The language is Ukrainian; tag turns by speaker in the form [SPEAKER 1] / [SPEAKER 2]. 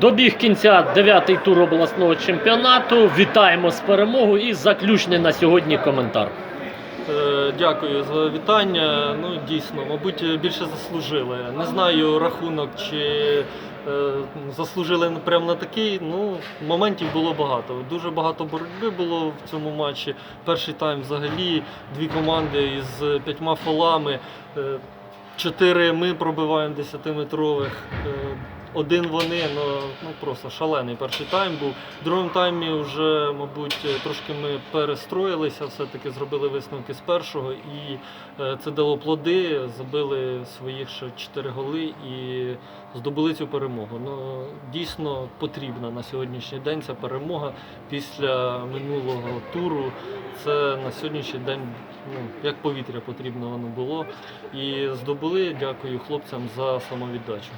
[SPEAKER 1] Добіг кінця дев'ятий тур обласного чемпіонату. Вітаємо з перемогою і заключний на сьогодні коментар.
[SPEAKER 2] Е, Дякую за вітання. Ну дійсно, мабуть, більше заслужили. Не знаю рахунок, чи е, заслужили прямо на такий. Ну моментів було багато. Дуже багато боротьби було в цьому матчі. Перший тайм взагалі дві команди із п'ятьма фолами. Е, Чотири ми пробиваємо 10-метрових. Один вони, ну, ну просто шалений перший тайм був. В другому таймі вже, мабуть, трошки ми перестроїлися, все-таки зробили висновки з першого, і е, це дало плоди, забили своїх ще 4 голи і здобули цю перемогу. Ну, дійсно потрібна на сьогоднішній день ця перемога після минулого туру. Це на сьогоднішній день ну, як повітря потрібно воно було. І здобули, дякую хлопцям за самовіддачу.